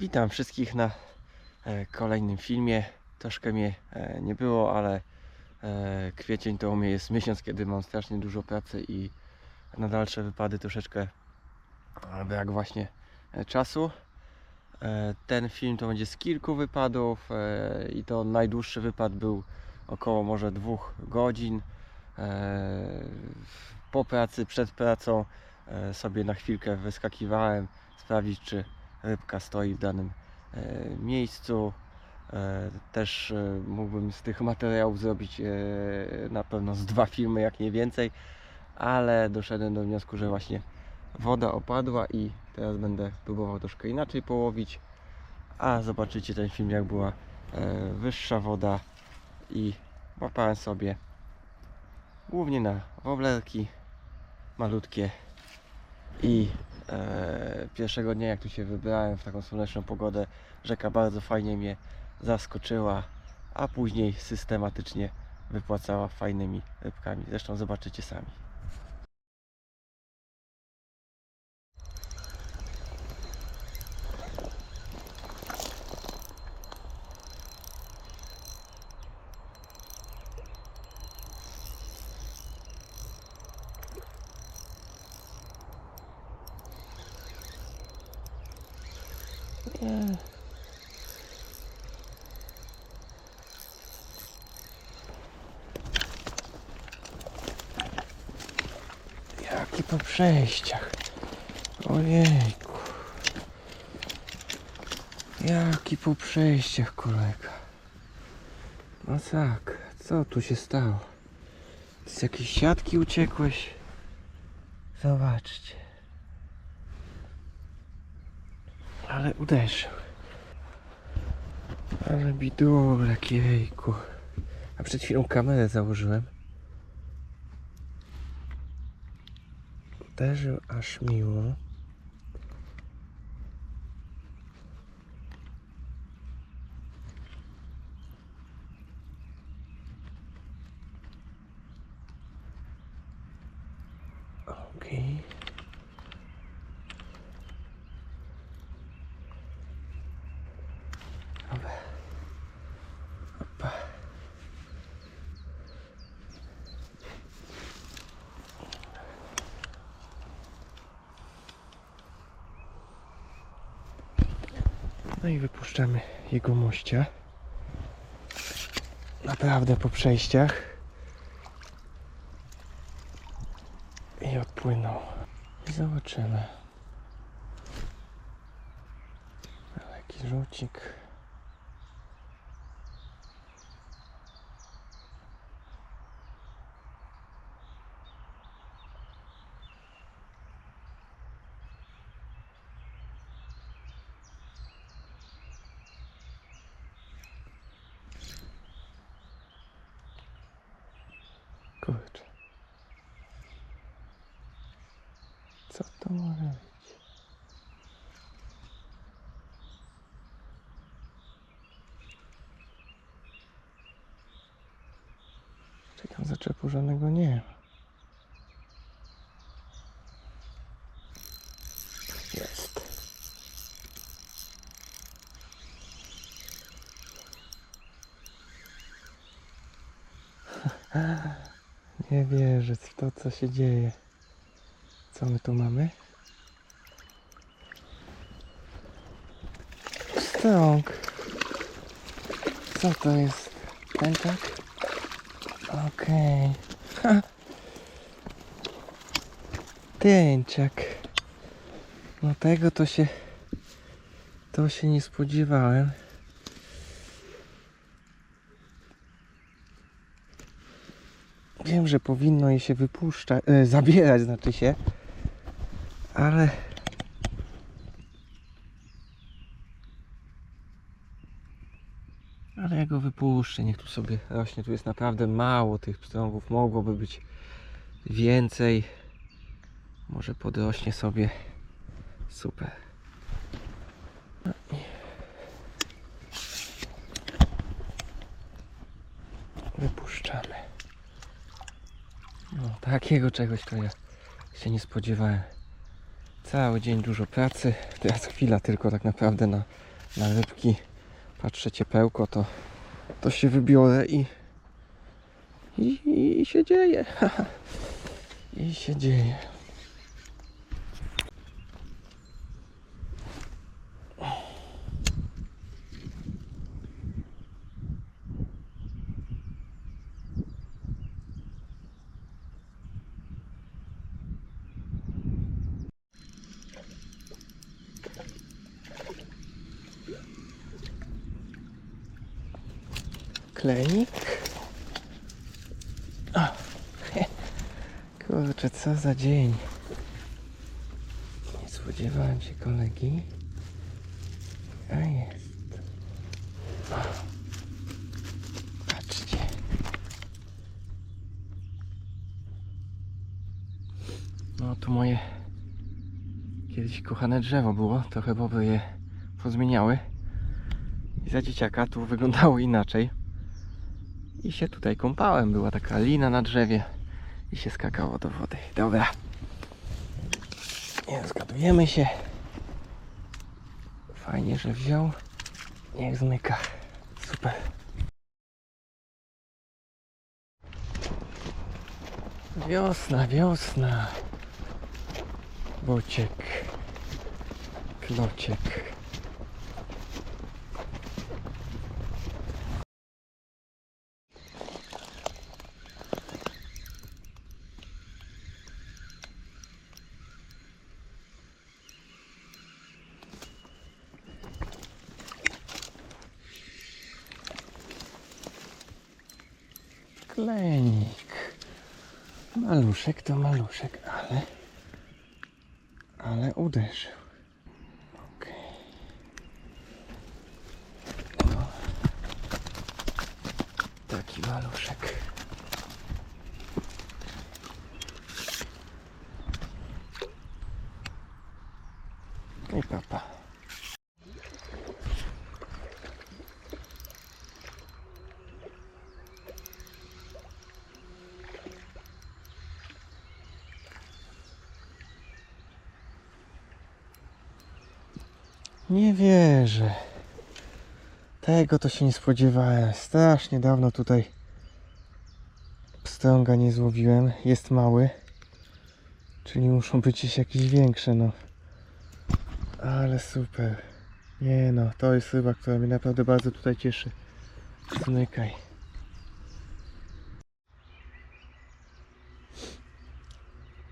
Witam wszystkich na e, kolejnym filmie. Troszkę mnie e, nie było, ale e, kwiecień to u mnie jest miesiąc, kiedy mam strasznie dużo pracy i na dalsze wypady troszeczkę brak właśnie czasu. Ten film to będzie z kilku wypadów i to najdłuższy wypad był około może dwóch godzin. Po pracy, przed pracą sobie na chwilkę wyskakiwałem sprawdzić czy rybka stoi w danym e, miejscu. E, też e, mógłbym z tych materiałów zrobić na pewno z dwa filmy, jak nie więcej, ale doszedłem do wniosku, że właśnie woda opadła i teraz będę próbował troszkę inaczej połowić. A zobaczycie ten film, jak była wyższa woda i łapałem sobie głównie na woblerki malutkie i pierwszego dnia jak tu się wybrałem w taką słoneczną pogodę rzeka bardzo fajnie mnie zaskoczyła a później systematycznie wypłacała fajnymi rybkami. Zresztą zobaczycie sami Nie. Jaki po przejściach. Ojejku. Jaki po przejściach kolega. No tak, co tu się stało? Z jakiejś siatki uciekłeś? Zobaczcie. Ale uderzył. Ale bidulek, jejku. A przed chwilą kamerę założyłem. Uderzył aż miło. Okej. Dobra. I wypuszczamy jego mościa. Naprawdę po przejściach. I odpłynął. I zobaczymy. Jaki rzucik. Kurczę. Co to może być? Czyli tam zaczepu żadnego nie ma. Jest. Nie wierzę w to, co się dzieje. Co my tu mamy? Strąg. Co to jest? Ten tak? Okej. Okay. Tęczak. No tego to się... To się nie spodziewałem. Wiem, że powinno je się wypuszczać, e, zabierać znaczy się, ale ale ja go wypuszczę, niech tu sobie rośnie, tu jest naprawdę mało tych pstrągów, mogłoby być więcej, może podrośnie sobie, super. Wypuszczamy. No, takiego czegoś to ja się nie spodziewałem. Cały dzień dużo pracy, teraz chwila tylko tak naprawdę na na rybki. Patrzę ciepełko, to, to się wybiorę i, i, i się dzieje. I się dzieje. Klenik. O, kurczę, co za dzień. Nie spodziewałem się kolegi. A jest. O, patrzcie. No tu moje kiedyś kochane drzewo było. Trochę boby je pozmieniały. I za dzieciaka tu wyglądało inaczej. I się tutaj kąpałem. Była taka lina na drzewie i się skakało do wody. Dobra. Nie zgadujemy się. Fajnie, że wziął. Niech zmyka. Super. Wiosna, wiosna. Bociek. Klociek. Klenik. Maluszek to maluszek, ale... Ale uderzył. Okej. No. Taki maluszek. I papa. Nie wierzę. Tego to się nie spodziewałem. Strasznie dawno tutaj pstrąga nie złowiłem. Jest mały. Czyli muszą być jakieś większe, no. Ale super. Nie no, to jest ryba, która mnie naprawdę bardzo tutaj cieszy. Zmykaj.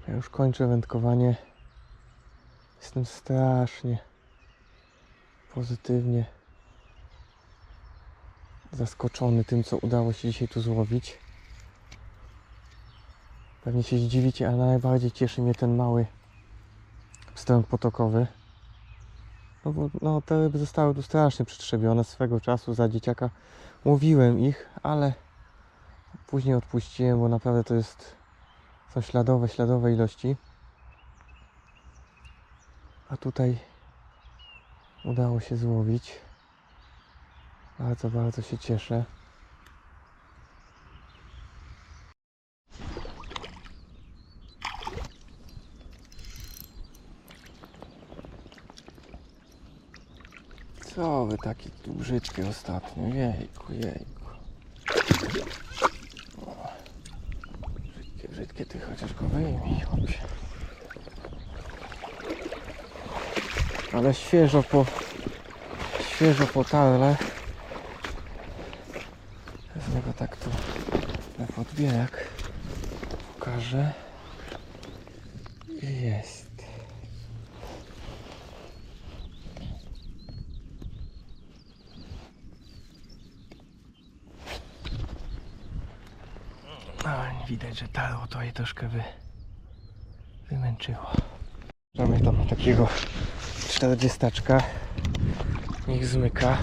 Ja już kończę wędkowanie. Jestem strasznie pozytywnie zaskoczony tym, co udało się dzisiaj tu złowić. Pewnie się zdziwicie, ale najbardziej cieszy mnie ten mały pstrąg potokowy. No bo no, te ryby zostały tu strasznie przytrzebione swego czasu za dzieciaka. Łowiłem ich, ale później odpuściłem, bo naprawdę to jest są śladowe, śladowe ilości. A tutaj udało się złowić. Bardzo, bardzo się cieszę. Co wy taki brzydki ostatnio? Jejku, jejku. Brzydkie, brzydkie, ty chociaż go wyjmij, chłopie. Ale świeżo po świeżo po tarle. Wezmę go tak tu na podbierak. Pokażę. Jest. No, widać, że tarło to je troszkę wy, wymęczyło. Mamy tam takiego 40 Niech zmyka.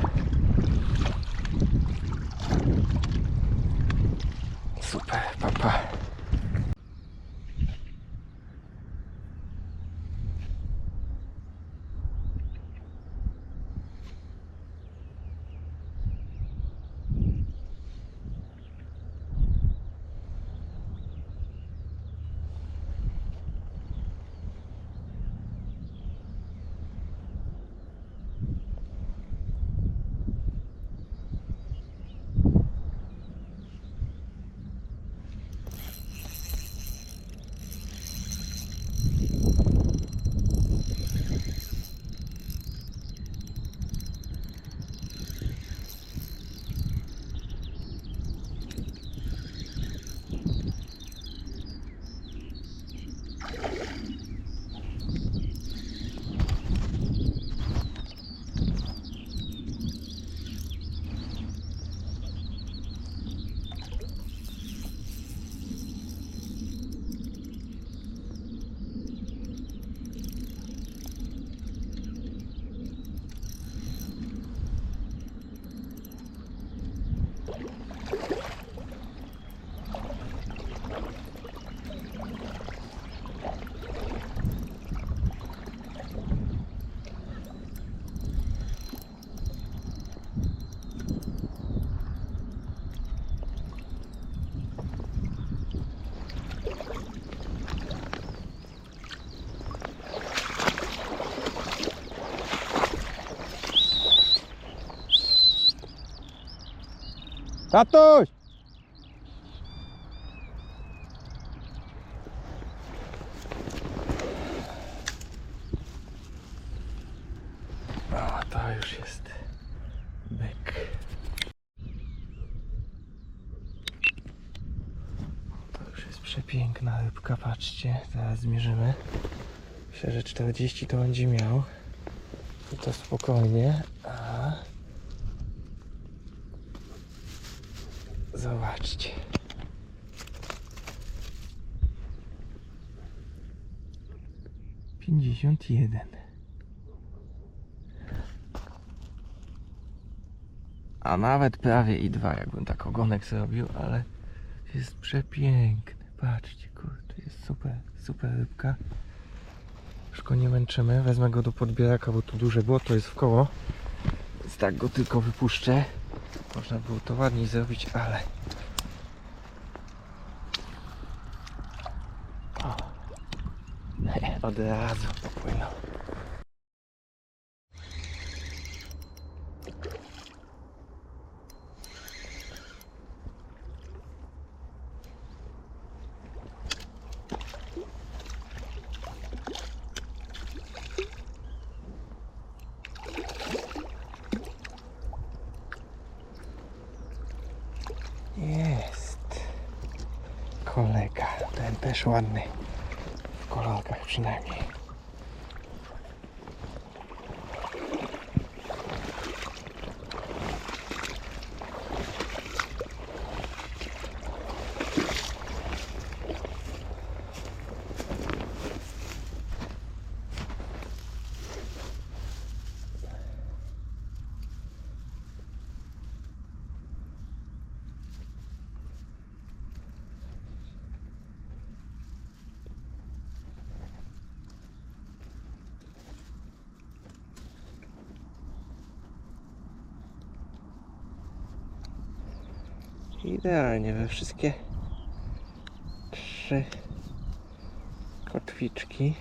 Tatuś! O, to już jest. To już jest przepiękna rybka, patrzcie. Zaraz zmierzymy. Myślę, że 40 to będzie miał. I to spokojnie. A... Zobaczcie. Pięćdziesiąt jeden. A nawet prawie i dwa, jakbym tak ogonek zrobił, ale jest przepiękny. Patrzcie, kurde, jest super, super rybka. Już go nie męczymy. Wezmę go do podbieraka, bo tu duże błoto jest w koło. Więc tak go tylko wypuszczę. Można było to ładniej zrobić, ale... O. Od razu popłynął. Jest. Kolega. Ten też ładny. Przynajmniej. Idealnie we wszystkie trzy kotwiczki.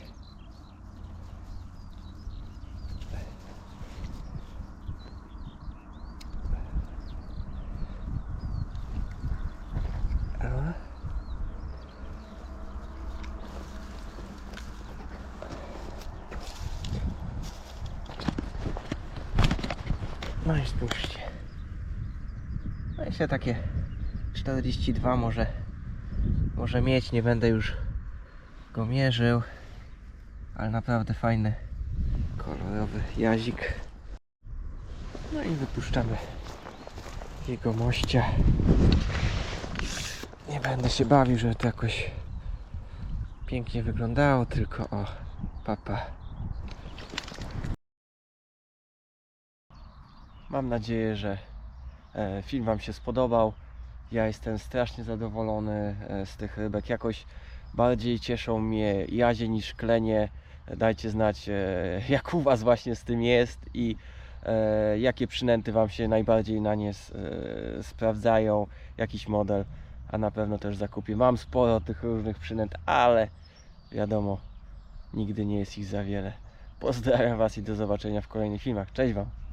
No i spójrzcie. Myślę takie 42 może może mieć, nie będę już go mierzył ale naprawdę fajny kolorowy jazik. No i wypuszczamy jego mościa. Nie będę się bawił, żeby to jakoś pięknie wyglądało, tylko o papa. Mam nadzieję, że e, film Wam się spodobał ja jestem strasznie zadowolony e, z tych rybek. Jakoś bardziej cieszą mnie jazie niż klenie. Dajcie znać, e, jak u Was właśnie z tym jest i e, jakie przynęty Wam się najbardziej na nie sprawdzają, jakiś model, a na pewno też zakupię. Mam sporo tych różnych przynęt, ale wiadomo, nigdy nie jest ich za wiele. Pozdrawiam Was i do zobaczenia w kolejnych filmach. Cześć Wam!